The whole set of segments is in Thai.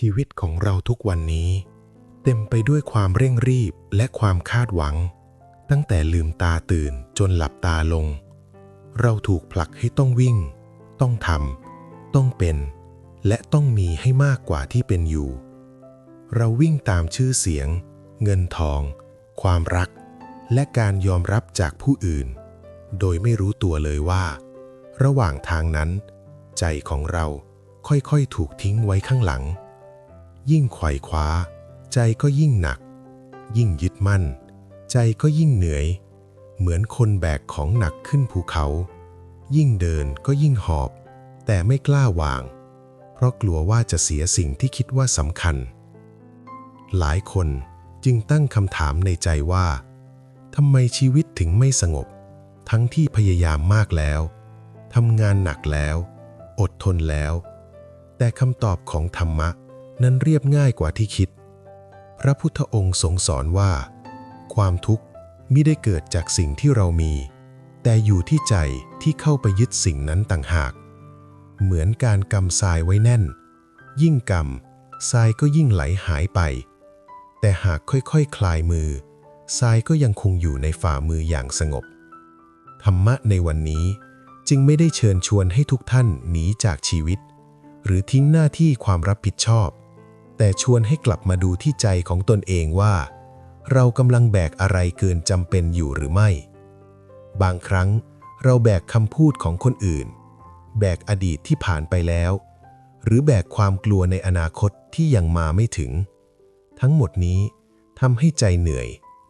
ชีวิตของเราทุกวันนี้ เต็มไปด้วยความเร่งรีบและความคาดหวัง ตั้งแต่ลืมตาตื่นจนหลับตาลง เราถูกผลักให้ต้องวิ่ง ต้องทำต้องเป็น และต้องมีให้มากกว่าที่เป็นอยู่ เราวิ่งตามชื่อเสียง เงินทอง ความรัก และการยอมรับจากผู้อื่น โดยไม่รู้ตัวเลยว่า ระหว่างทางนั้น ใจของเราค่อยๆ ถูกทิ้งไว้ข้างหลัง ยิ่งไขว่คว้า ใจก็ยิ่งหนัก ยิ่งยึดมั่น ใจก็ยิ่งเหนื่อย เหมือนคนแบกของหนักขึ้นภูเขา ยิ่งเดินก็ยิ่งหอบ แต่ไม่กล้าวาง เพราะกลัวว่าจะเสียสิ่งที่คิดว่าสำคัญ หลายคนจึงตั้งคำถามในใจว่าทำไมชีวิตถึงไม่สงบ ทั้งที่พยายามมากแล้วทำงานหนักแล้ว อดทนแล้ว แต่คำตอบของธรรมะ นั้นเรียบง่ายกว่าที่คิด พระพุทธองค์ทรงสอนว่า ความทุกข์มิได้เกิดจากสิ่งที่เรามี แต่อยู่ที่ใจที่เข้าไปยึดสิ่งนั้นต่างหาก เหมือนการกำทรายไว้แน่น ยิ่งกำทรายก็ยิ่งไหลหายไป แต่หากค่อยๆคคลายมือทรายก็ยังคงอยู่ในฝ่ามืออย่างสงบ ธรรมะในวันนี้จึงไม่ได้เชิญชวนให้ทุกท่านหนีจากชีวิต หรือทิ้งหน้าที่ความรับผิดชอบ แต่ชวนให้กลับมาดูที่ใจของตนเองว่า เรากำลังแบกอะไรเกินจำเป็นอยู่หรือไม่ บางครั้งเราแบกคำพูดของคนอื่น แบกอดีตที่ผ่านไปแล้ว หรือแบกความกลัวในอนาคตที่ยังมาไม่ถึง ทั้งหมดนี้ทำให้ใจเหนื่อย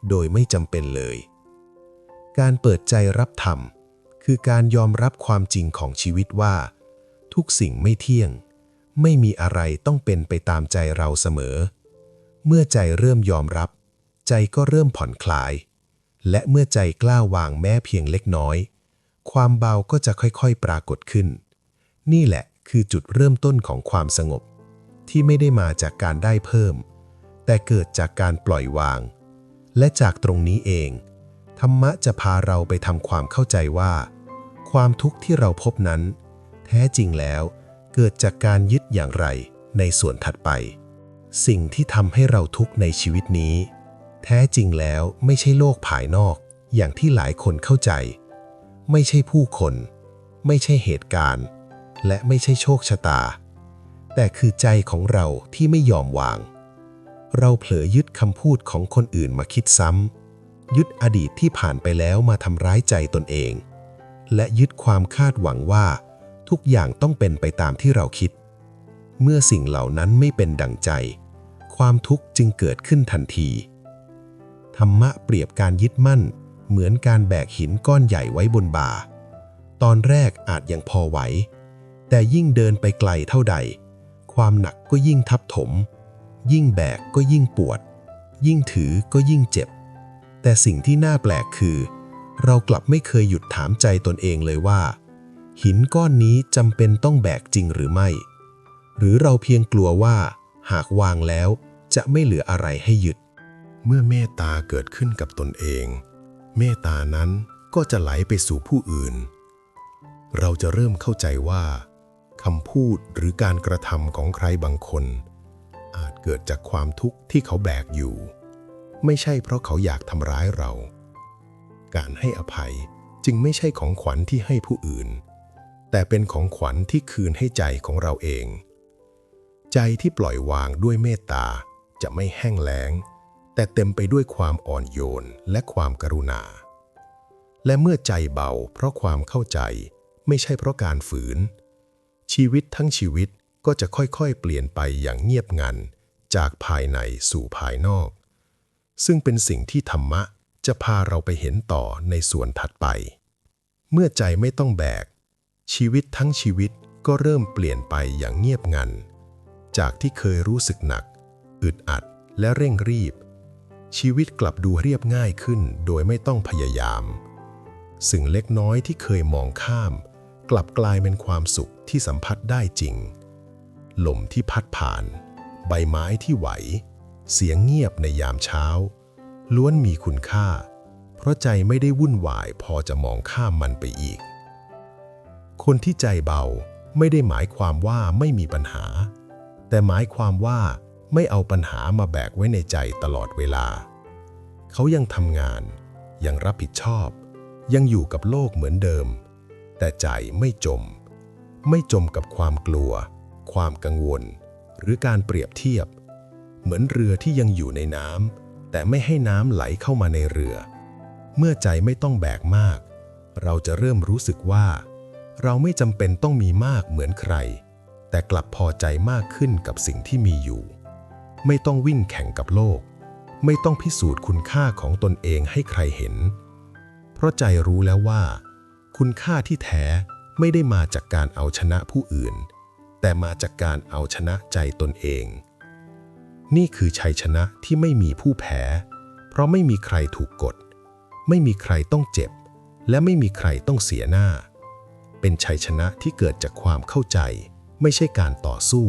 โดยไม่จำเป็นเลย การเปิดใจรับธรรม คือการยอมรับความจริงของชีวิตว่า ทุกสิ่งไม่เที่ยง ไม่มีอะไรต้องเป็นไปตามใจเราเสมอ เมื่อใจเริ่มยอมรับ ใจก็เริ่มผ่อนคลาย และเมื่อใจกล้าวางแม้เพียงเล็กน้อย ความเบาก็จะค่อยๆปรากฏขึ้น นี่แหละคือจุดเริ่มต้นของความสงบ ที่ไม่ได้มาจากการได้เพิ่ม แต่เกิดจากการปล่อยวาง และจากตรงนี้เอง ธรรมะจะพาเราไปทำความเข้าใจว่า ความทุกข์ที่เราพบนั้น แท้จริงแล้วเกิดจากการยึดอย่างไรในส่วนถัดไป สิ่งที่ทำให้เราทุกข์ในชีวิตนี้ แท้จริงแล้วไม่ใช่โลกภายนอก อย่างที่หลายคนเข้าใจ ไม่ใช่ผู้คน ไม่ใช่เหตุการณ์ และไม่ใช่โชคชะตา แต่คือใจของเราที่ไม่ยอมวาง เราเผลอยึดคำพูดของคนอื่นมาคิดซ้ำยึดอดีตที่ผ่านไปแล้วมาทำร้ายใจตนเอง และยึดความคาดหวังว่า ทุกอย่างต้องเป็นไปตามที่เราคิด เมื่อสิ่งเหล่านั้นไม่เป็นดังใจ ความทุกข์จึงเกิดขึ้นทันที ธรรมะเปรียบการยึดมั่น เหมือนการแบกหินก้อนใหญ่ไว้บนบ่า ตอนแรกอาจยังพอไหว แต่ยิ่งเดินไปไกลเท่าใด ความหนักก็ยิ่งทับถม ยิ่งแบกก็ยิ่งปวด ยิ่งถือก็ยิ่งเจ็บ แต่สิ่งที่น่าแปลกคือ เรากลับไม่เคยหยุดถามใจตนเองเลยว่า หินก้อนนี้จำเป็นต้องแบกจริงหรือไม่ หรือเราเพียงกลัวว่า หากวางแล้วจะไม่เหลืออะไรให้ยึด เมื่อเมตตาเกิดขึ้นกับตนเอง เมตตานั้นก็จะไหลไปสู่ผู้อื่น เราจะเริ่มเข้าใจว่าคำพูดหรือการกระทำของใครบางคน อาจเกิดจากความทุกข์ที่เขาแบกอยู่ ไม่ใช่เพราะเขาอยากทำร้ายเรา การให้อภัยจึงไม่ใช่ของขวัญที่ให้ผู้อื่น แต่เป็นของขวัญที่คืนให้ใจของเราเอง ใจที่ปล่อยวางด้วยเมตตาจะไม่แห้งแล้ง แต่เต็มไปด้วยความอ่อนโยนและความกรุณา และเมื่อใจเบาเพราะความเข้าใจไม่ใช่เพราะการฝืน ชีวิตทั้งชีวิตก็จะค่อยๆ เปลี่ยนไปอย่างเงียบงัน จากภายในสู่ภายนอก ซึ่งเป็นสิ่งที่ธรรมะจะพาเราไปเห็นต่อในส่วนถัดไป เมื่อใจไม่ต้องแบก ชีวิตทั้งชีวิตก็เริ่มเปลี่ยนไปอย่างเงียบงัน จากที่เคยรู้สึกหนัก อึดอัดและเร่งรีบ ชีวิตกลับดูเรียบง่ายขึ้นโดยไม่ต้องพยายาม สิ่งเล็กน้อยที่เคยมองข้าม กลับกลายเป็นความสุขที่สัมผัสได้จริง ลมที่พัดผ่าน ใบไม้ที่ไหว เสียงเงียบในยามเช้า ล้วนมีคุณค่า เพราะใจไม่ได้วุ่นวายพอจะมองข้ามมันไปอีก คนที่ใจเบาไม่ได้หมายความว่าไม่มีปัญหา แต่หมายความว่าไม่เอาปัญหามาแบกไว้ในใจตลอดเวลา เขายังทำงาน ยังรับผิดชอบ ยังอยู่กับโลกเหมือนเดิม แต่ใจไม่จม ไม่จมกับความกลัว ความกังวล หรือการเปรียบเทียบ เหมือนเรือที่ยังอยู่ในน้ำแต่ไม่ให้น้ำไหลเข้ามาในเรือ เมื่อใจไม่ต้องแบกมาก เราจะเริ่มรู้สึกว่า เราไม่จำเป็นต้องมีมากเหมือนใคร แต่กลับพอใจมากขึ้นกับสิ่งที่มีอยู่ ไม่ต้องวิ่งแข่งกับโลก ไม่ต้องพิสูจน์คุณค่าของตนเองให้ใครเห็น เพราะใจรู้แล้วว่า คุณค่าที่แท้ไม่ได้มาจากการเอาชนะผู้อื่น แต่มาจากการเอาชนะใจตนเอง นี่คือชัยชนะที่ไม่มีผู้แพ้ เพราะไม่มีใครถูกกด ไม่มีใครต้องเจ็บ และไม่มีใครต้องเสียหน้า เป็นชัยชนะที่เกิดจากความเข้าใจ ไม่ใช่การต่อสู้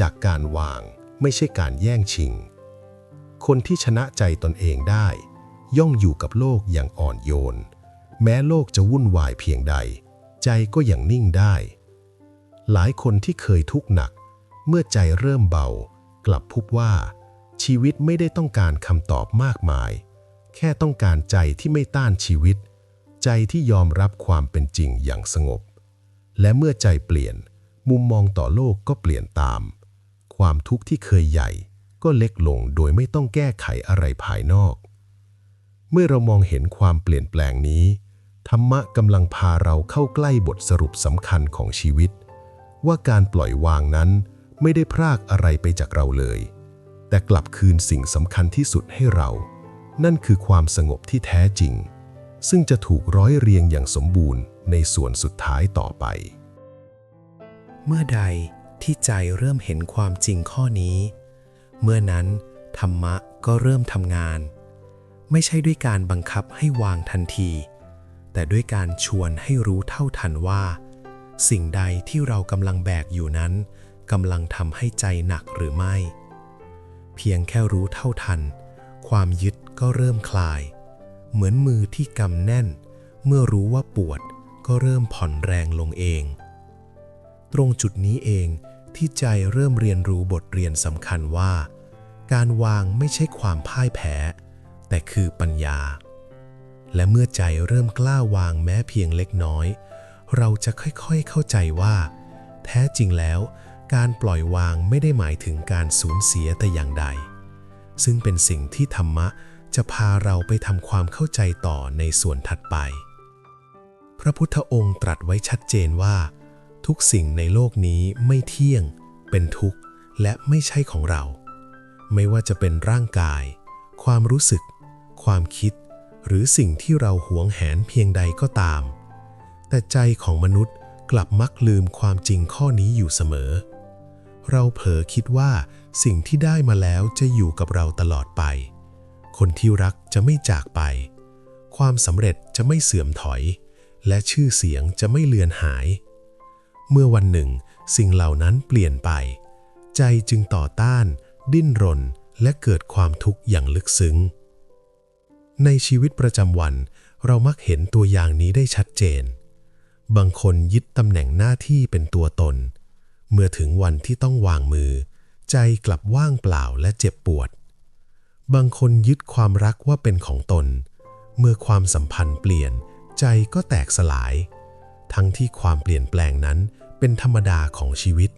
จากการวางไม่ใช่การแย่งชิง คนที่ชนะใจตนเองได้ ย่อมอยู่กับโลกอย่างอ่อนโยน แม้โลกจะวุ่นวายเพียงใด ใจก็อย่างนิ่งได้ หลายคนที่เคยทุกข์หนัก เมื่อใจเริ่มเบา กลับพบว่า ชีวิตไม่ได้ต้องการคำตอบมากมาย แค่ต้องการใจที่ไม่ต้านชีวิต ใจที่ยอมรับความเป็นจริงอย่างสงบ และเมื่อใจเปลี่ยน มุมมองต่อโลกก็เปลี่ยนตาม ความทุกข์ที่เคยใหญ่ ก็เล็กลงโดยไม่ต้องแก้ไขอะไรภายนอก เมื่อเรามองเห็นความเปลี่ยนแปลงนี้ ธรรมะกำลังพาเราเข้าใกล้บทสรุปสำคัญของชีวิต ว่าการปล่อยวางนั้นไม่ได้พรากอะไรไปจากเราเลย แต่กลับคืนสิ่งสำคัญที่สุดให้เรา นั่นคือความสงบที่แท้จริง ซึ่งจะถูกร้อยเรียงอย่างสมบูรณ์ในส่วนสุดท้ายต่อไป เมื่อใดที่ใจเริ่มเห็นความจริงข้อนี้ เมื่อนั้นธรรมะก็เริ่มทำงาน ไม่ใช่ด้วยการบังคับให้วางทันที แต่ด้วยการชวนให้รู้เท่าทันว่า สิ่งใดที่เรากำลังแบกอยู่นั้นกำลังทำให้ใจหนักหรือไม่ เพียงแค่รู้เท่าทัน ความยึดก็เริ่มคลาย เหมือนมือที่กำแน่น เมื่อรู้ว่าปวดก็เริ่มผ่อนแรงลงเอง ตรงจุดนี้เองที่ใจเริ่มเรียนรู้บทเรียนสำคัญว่า การวางไม่ใช่ความพ่ายแพ้ แต่คือปัญญา และเมื่อใจเริ่มกล้าวางแม้เพียงเล็กน้อย เราจะค่อยๆเข้าใจว่า แท้จริงแล้ว การปล่อยวางไม่ได้หมายถึงการสูญเสียแต่อย่างใด ซึ่งเป็นสิ่งที่ธรรมะ จะพาเราไปทำความเข้าใจต่อในส่วนถัดไป พระพุทธองค์ตรัสไว้ชัดเจนว่า ทุกสิ่งในโลกนี้ไม่เที่ยง เป็นทุกข์ และไม่ใช่ของเรา ไม่ว่าจะเป็นร่างกาย ความรู้สึก ความคิด หรือสิ่งที่เราหวงแหนเพียงใดก็ตาม แต่ใจของมนุษย์กลับมักลืมความจริงข้อนี้อยู่เสมอ เราเผลอคิดว่าสิ่งที่ได้มาแล้วจะอยู่กับเราตลอดไป คนที่รักจะไม่จากไป ความสำเร็จจะไม่เสื่อมถอย และชื่อเสียงจะไม่เลือนหาย เมื่อวันหนึ่ง สิ่งเหล่านั้นเปลี่ยนไป ใจจึงต่อต้าน ดิ้นรน และเกิดความทุกข์อย่างลึกซึ้ง ในชีวิตประจำวันเรามักเห็นตัวอย่างนี้ได้ชัดเจน บางคนยึดตำแหน่งหน้าที่เป็นตัวตน เมื่อถึงวันที่ต้องวางมือ ใจกลับว่างเปล่าและเจ็บปวด บางคนยึดความรักว่าเป็นของตน เมื่อความสัมพันธ์เปลี่ยนใจก็แตกสลาย ทั้งที่ความเปลี่ยนแปลงนั้นเป็นธรรมดาของชีวิต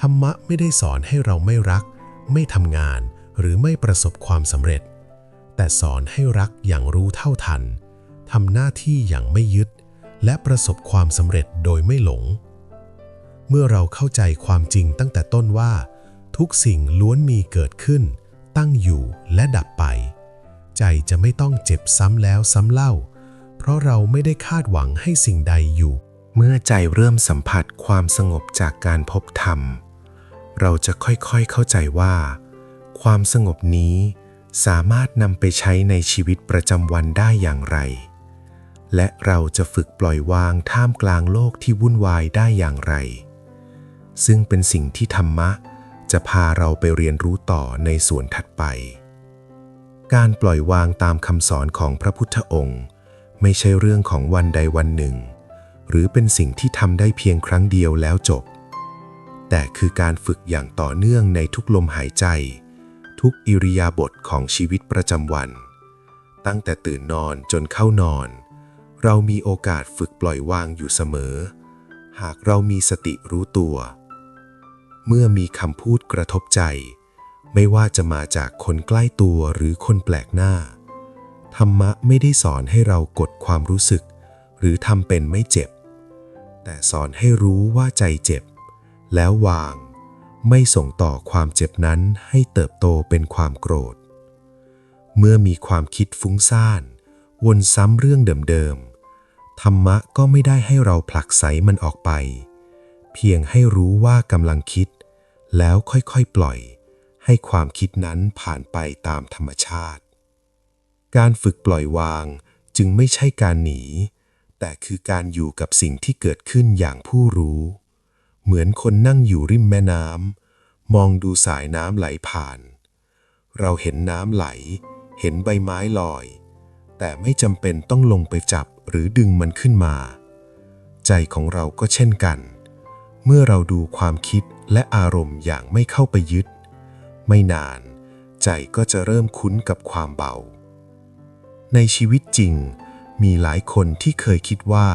ธรรมะไม่ได้สอนให้เราไม่รัก ไม่ทำงานหรือไม่ประสบความสำเร็จ แต่สอนให้รักอย่างรู้เท่าทันทำหน้าที่อย่างไม่ยึด และประสบความสำเร็จโดยไม่หลง เมื่อเราเข้าใจความจริงตั้งแต่ต้นว่า ทุกสิ่งล้วนมีเกิดขึ้น ตั้งอยู่และดับไป ใจจะไม่ต้องเจ็บซ้ำแล้วซ้ำเล่า เพราะเราไม่ได้คาดหวังให้สิ่งใดอยู่ เมื่อใจเริ่มสัมผัสความสงบจากการพบธรรม เราจะค่อยๆเข้าใจว่า ความสงบนี้สามารถนำไปใช้ในชีวิตประจำวันได้อย่างไร และเราจะฝึกปล่อยวางท่ามกลางโลกที่วุ่นวายได้อย่างไร ซึ่งเป็นสิ่งที่ธรรมะ จะพาเราไปเรียนรู้ต่อในส่วนถัดไป การปล่อยวางตามคำสอนของพระพุทธองค์ ไม่ใช่เรื่องของวันใดวันหนึ่ง หรือเป็นสิ่งที่ทำได้เพียงครั้งเดียวแล้วจบ แต่คือการฝึกอย่างต่อเนื่องในทุกลมหายใจ ทุกอิริยาบถของชีวิตประจำวัน ตั้งแต่ตื่นนอนจนเข้านอน เรามีโอกาสฝึกปล่อยวางอยู่เสมอ หากเรามีสติรู้ตัว เมื่อมีคำพูดกระทบใจ ไม่ว่าจะมาจากคนใกล้ตัวหรือคนแปลกหน้า ธรรมะไม่ได้สอนให้เรากดความรู้สึก หรือทำเป็นไม่เจ็บ แต่สอนให้รู้ว่าใจเจ็บ แล้ววาง ไม่ส่งต่อความเจ็บนั้นให้เติบโตเป็นความโกรธ เมื่อมีความคิดฟุ้งซ่านวนซ้ำเรื่องเดิมๆธรรมะก็ไม่ได้ให้เราผลักไสมันออกไป เพียงให้รู้ว่ากำลังคิด แล้วค่อยๆปล่อย ให้ความคิดนั้นผ่านไปตามธรรมชาติ การฝึกปล่อยวางจึงไม่ใช่การหนี แต่คือการอยู่กับสิ่งที่เกิดขึ้นอย่างผู้รู้ เหมือนคนนั่งอยู่ริมแม่น้ำมองดูสายน้ำไหลผ่าน เราเห็นน้ำไหล เห็นใบไม้ลอย แต่ไม่จำเป็นต้องลงไปจับหรือดึงมันขึ้นมา ใจของเราก็เช่นกัน เมื่อเราดูความคิดและอารมณ์อย่างไม่เข้าไปยึด ไม่นานใจก็จะเริ่มคุ้นกับความเบา ในชีวิตจริง มีหลายคนที่เคยคิดว่า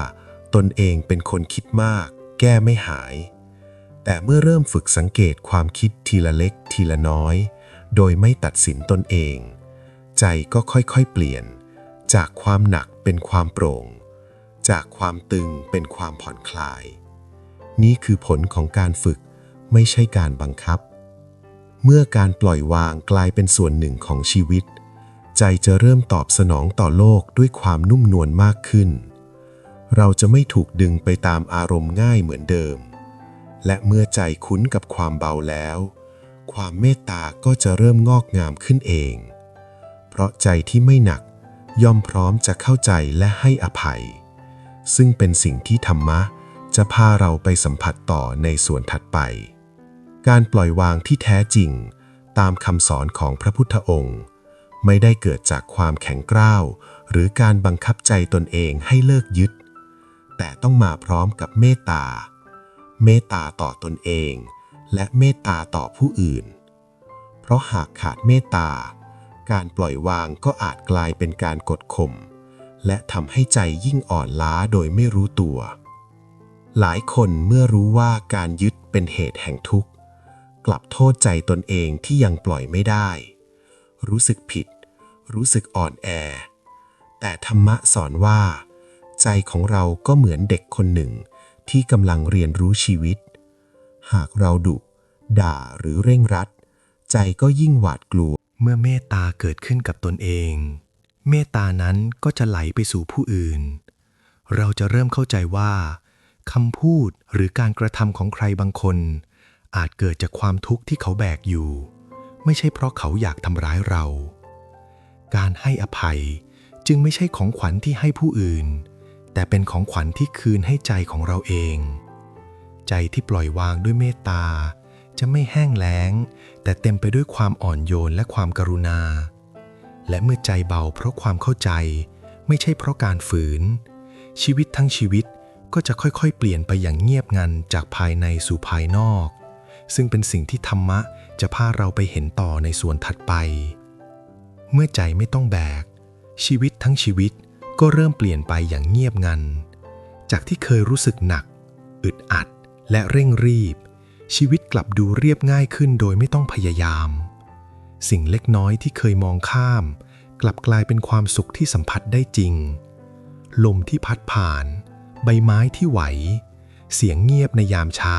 ตนเองเป็นคนคิดมาก แก้ไม่หาย แต่เมื่อเริ่มฝึกสังเกตความคิดทีละเล็กทีละน้อย โดยไม่ตัดสินตนเอง ใจก็ค่อยๆเปลี่ยน จากความหนักเป็นความโปร่ง จากความตึงเป็นความผ่อนคลาย นี่คือผลของการฝึก ไม่ใช่การบังคับ เมื่อการปล่อยวางกลายเป็นส่วนหนึ่งของชีวิต ใจจะเริ่มตอบสนองต่อโลกด้วยความนุ่มนวลมากขึ้น เราจะไม่ถูกดึงไปตามอารมณ์ง่ายเหมือนเดิม และเมื่อใจคุ้นกับความเบาแล้ว ความเมตตาก็จะเริ่มงอกงามขึ้นเอง เพราะใจที่ไม่หนักย่อมพร้อมจะเข้าใจและให้อภัย ซึ่งเป็นสิ่งที่ธรรมะ จะพาเราไปสัมผัสต่อในส่วนถัดไป การปล่อยวางที่แท้จริง ตามคำสอนของพระพุทธองค์ ไม่ได้เกิดจากความแข็งกร้าวหรือการบังคับใจตนเองให้เลิกยึด แต่ต้องมาพร้อมกับเมตตา เมตตาต่อตนเอง และเมตตาต่อผู้อื่น เพราะหากขาดเมตตา การปล่อยวางก็อาจกลายเป็นการกดข่มและทำให้ใจยิ่งอ่อนล้าโดยไม่รู้ตัว หลายคนเมื่อรู้ว่าการยึดเป็นเหตุแห่งทุกข์ กลับโทษใจตนเองที่ยังปล่อยไม่ได้ รู้สึกผิด รู้สึกอ่อนแอ แต่ธรรมะสอนว่า ใจของเราก็เหมือนเด็กคนหนึ่งที่กำลังเรียนรู้ชีวิต หากเราดุ ด่าหรือเร่งรัด ใจก็ยิ่งหวาดกลัว เมื่อเมตตาเกิดขึ้นกับตนเอง เมตตานั้นก็จะไหลไปสู่ผู้อื่น เราจะเริ่มเข้าใจว่า คำพูดหรือการกระทำของใครบางคน อาจเกิดจากความทุกข์ที่เขาแบกอยู่ ไม่ใช่เพราะเขาอยากทำร้ายเรา การให้อภัยจึงไม่ใช่ของขวัญที่ให้ผู้อื่น แต่เป็นของขวัญที่คืนให้ใจของเราเอง ใจที่ปล่อยวางด้วยเมตตา จะไม่แห้งแล้ง แต่เต็มไปด้วยความอ่อนโยนและความกรุณา และเมื่อใจเบาเพราะความเข้าใจ ไม่ใช่เพราะการฝืน ชีวิตทั้งชีวิต ก็จะค่อยๆ เปลี่ยนไปอย่างเงียบงันจากภายในสู่ภายนอก ซึ่งเป็นสิ่งที่ธรรมะจะพาเราไปเห็นต่อในส่วนถัดไป เมื่อใจไม่ต้องแบก ชีวิตทั้งชีวิตก็เริ่มเปลี่ยนไปอย่างเงียบงัน จากที่เคยรู้สึกหนัก อึดอัด และเร่งรีบ ชีวิตกลับดูเรียบง่ายขึ้นโดยไม่ต้องพยายาม สิ่งเล็กน้อยที่เคยมองข้าม กลับกลายเป็นความสุขที่สัมผัสได้จริง ลมที่พัดผ่าน ใบไม้ที่ไหว เสียงเงียบในยามเช้า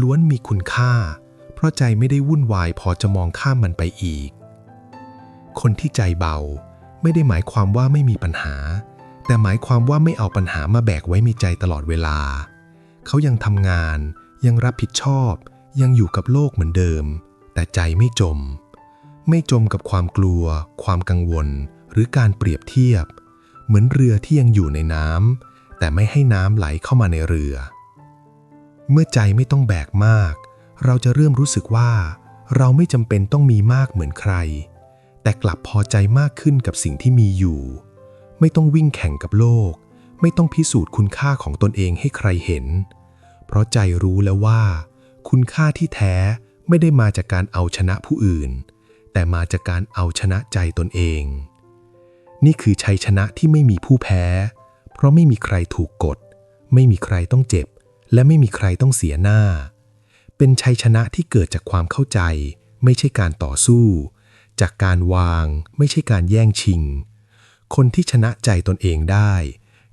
ล้วนมีคุณค่า เพราะใจไม่ได้วุ่นวายพอจะมองข้ามมันไปอีก คนที่ใจเบาไม่ได้หมายความว่าไม่มีปัญหา แต่หมายความว่าไม่เอาปัญหามาแบกไว้ในใจตลอดเวลา เขายังทำงาน ยังรับผิดชอบ ยังอยู่กับโลกเหมือนเดิม แต่ใจไม่จม ไม่จมกับความกลัว ความกังวล หรือการเปรียบเทียบ เหมือนเรือที่ยังอยู่ในน้ำ แต่ไม่ให้น้ำไหลเข้ามาในเรือ เมื่อใจไม่ต้องแบกมาก เราจะเริ่มรู้สึกว่า เราไม่จำเป็นต้องมีมากเหมือนใคร แต่กลับพอใจมากขึ้นกับสิ่งที่มีอยู่ ไม่ต้องวิ่งแข่งกับโลก ไม่ต้องพิสูจน์คุณค่าของตนเองให้ใครเห็น เพราะใจรู้แล้วว่า คุณค่าที่แท้ไม่ได้มาจากการเอาชนะผู้อื่น แต่มาจากการเอาชนะใจตนเอง นี่คือชัยชนะที่ไม่มีผู้แพ้ เพราะไม่มีใครถูกกด ไม่มีใครต้องเจ็บ และไม่มีใครต้องเสียหน้า เป็นชัยชนะที่เกิดจากความเข้าใจ ไม่ใช่การต่อสู้ จากการวาง ไม่ใช่การแย่งชิง คนที่ชนะใจตนเองได้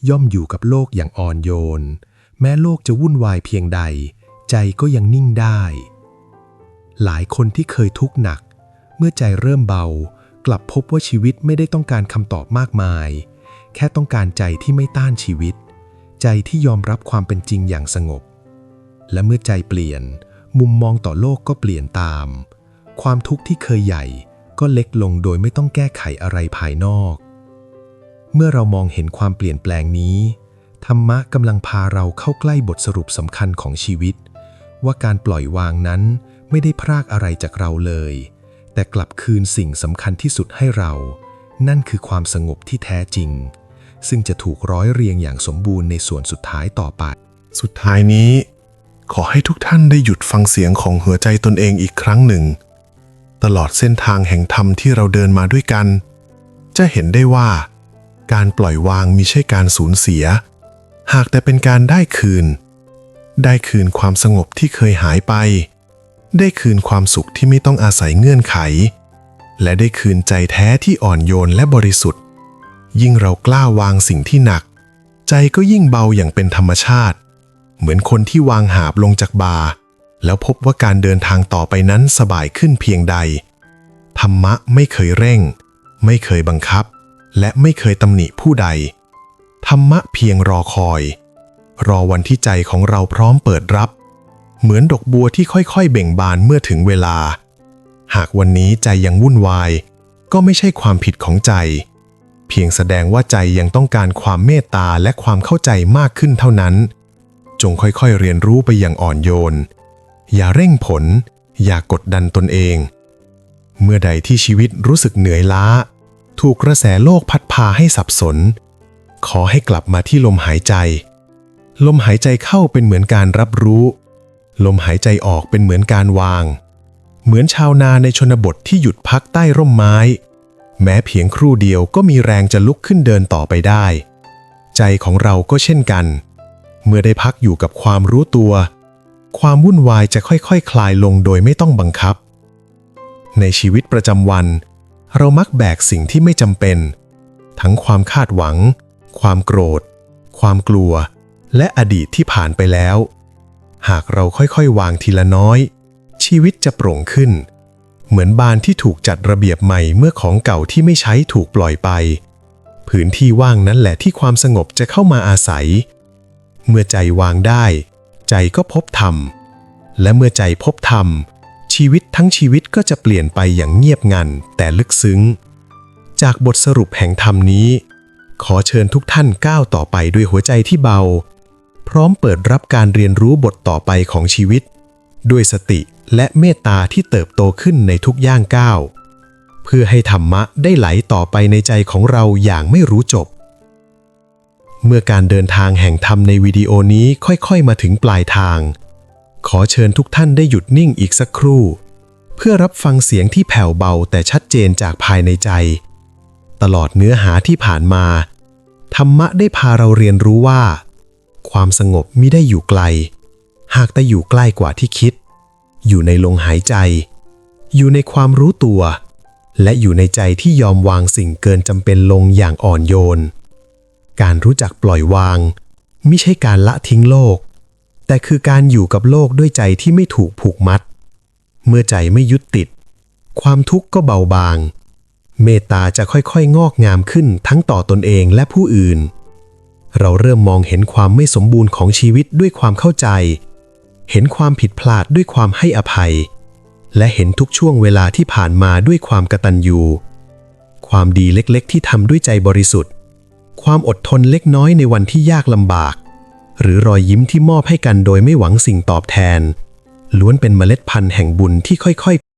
ย่อมอยู่กับโลกอย่างอ่อนโยน แม้โลกจะวุ่นวายเพียงใด ใจก็ยังนิ่งได้ หลายคนที่เคยทุกข์หนัก เมื่อใจเริ่มเบากลับพบว่าชีวิตไม่ได้ต้องการคำตอบมากมาย แค่ต้องการใจที่ไม่ต้านชีวิต ใจที่ยอมรับความเป็นจริงอย่างสงบ และเมื่อใจเปลี่ยน มุมมองต่อโลกก็เปลี่ยนตาม ความทุกข์ที่เคยใหญ่ก็เล็กลงโดยไม่ต้องแก้ไขอะไรภายนอก เมื่อเรามองเห็นความเปลี่ยนแปลงนี้ ธรรมะกำลังพาเราเข้าใกล้บทสรุปสำคัญของชีวิต ว่าการปล่อยวางนั้นไม่ได้พรากอะไรจากเราเลย แต่กลับคืนสิ่งสำคัญที่สุดให้เรา นั่นคือความสงบที่แท้จริง ซึ่งจะถูกร้อยเรียงอย่างสมบูรณ์ในส่วนสุดท้ายต่อไป สุดท้ายนี้ ขอให้ทุกท่านได้หยุดฟังเสียงของหัวใจตนเองอีกครั้งหนึ่ง ตลอดเส้นทางแห่งธรรมที่เราเดินมาด้วยกัน จะเห็นได้ว่า การปล่อยวางมิใช่การสูญเสีย หากแต่เป็นการได้คืน ได้คืนความสงบที่เคยหายไป ได้คืนความสุขที่ไม่ต้องอาศัยเงื่อนไข และได้คืนใจแท้ที่อ่อนโยนและบริสุทธิ์ ยิ่งเรากล้าวางสิ่งที่หนัก ใจก็ยิ่งเบาอย่างเป็นธรรมชาติ เหมือนคนที่วางหาบลงจากบาแล้วพบว่าการเดินทางต่อไปนั้นสบายขึ้นเพียงใด ธรรมะไม่เคยเร่ง ไม่เคยบังคับ และไม่เคยตำหนิผู้ใด ธรรมะเพียงรอคอย รอวันที่ใจของเราพร้อมเปิดรับ เหมือนดอกบัวที่ค่อยๆ เบ่งบานเมื่อถึงเวลา หากวันนี้ใจยังวุ่นวาย ก็ไม่ใช่ความผิดของใจ เพียงแสดงว่าใจยังต้องการความเมตตาและความเข้าใจมากขึ้นเท่านั้น จงค่อยๆเรียนรู้ไปอย่างอ่อนโยน อย่าเร่งผล อย่ากดดันตนเอง เมื่อใดที่ชีวิตรู้สึกเหนื่อยล้า ถูกกระแสโลกพัดพาให้สับสน ขอให้กลับมาที่ลมหายใจ ลมหายใจเข้าเป็นเหมือนการรับรู้ ลมหายใจออกเป็นเหมือนการวาง เหมือนชาวนาในชนบทที่หยุดพักใต้ร่มไม้ แม้เพียงครู่เดียวก็มีแรงจะลุกขึ้นเดินต่อไปได้ ใจของเราก็เช่นกัน เมื่อได้พักอยู่กับความรู้ตัว ความวุ่นวายจะค่อยๆคคลายลงโดยไม่ต้องบังคับ ในชีวิตประจำวัน เรามักแบกสิ่งที่ไม่จำเป็น ทั้งความคาดหวัง ความโกรธ ความกลัว และอดีตที่ผ่านไปแล้ว หากเราค่อยๆ วางทีละน้อย ชีวิตจะโปร่งขึ้น เหมือนบานที่ถูกจัดระเบียบใหม่เมื่อของเก่าที่ไม่ใช้ถูกปล่อยไปผืนที่ว่างนั้นแหละที่ความสงบจะเข้ามาอาศัย เมื่อใจวางได้ ใจก็พบธรรม และเมื่อใจพบธรรม ชีวิตทั้งชีวิตก็จะเปลี่ยนไปอย่างเงียบงันแต่ลึกซึ้ง จากบทสรุปแห่งธรรมนี้ ขอเชิญทุกท่านก้าวต่อไปด้วยหัวใจที่เบา พร้อมเปิดรับการเรียนรู้บทต่อไปของชีวิต ด้วยสติ และเมตตาที่เติบโตขึ้นในทุกย่างก้าวเพื่อให้ธรรมะได้ไหลต่อไปในใจของเราอย่างไม่รู้จบ เมื่อการเดินทางแห่งธรรมในวิดีโอนี้ค่อยๆ มาถึงปลายทาง ขอเชิญทุกท่านได้หยุดนิ่งอีกสักครู่ เพื่อรับฟังเสียงที่แผ่วเบาแต่ชัดเจนจากภายในใจ ตลอดเนื้อหาที่ผ่านมา ธรรมะได้พาเราเรียนรู้ว่า ความสงบมิได้อยู่ไกล หากแต่อยู่ใกล้กว่าที่คิด อยู่ในลมหายใจ อยู่ในความรู้ตัว และอยู่ในใจที่ยอมวางสิ่งเกินจำเป็นลงอย่างอ่อนโยน การรู้จักปล่อยวาง ไม่ใช่การละทิ้งโลก แต่คือการอยู่กับโลกด้วยใจที่ไม่ถูกผูกมัด เมื่อใจไม่ยึดติด ความทุกข์ก็เบาบาง เมตตาจะค่อยๆ งอกงามขึ้นทั้งต่อตนเองและผู้อื่นเราเริ่มมองเห็นความไม่สมบูรณ์ของชีวิตด้วยความเข้าใจ เห็นความผิดพลาดด้วยความให้อภัย และเห็นทุกช่วงเวลาที่ผ่านมาด้วยความกตัญญู ความดีเล็กๆ ที่ทำด้วยใจบริสุทธิ์ ความอดทนเล็กน้อยในวันที่ยากลำบาก หรือรอยยิ้มที่มอบให้กันโดยไม่หวังสิ่งตอบแทน ล้วนเป็นเมล็ดพันธุ์แห่งบุญที่ค่อยๆ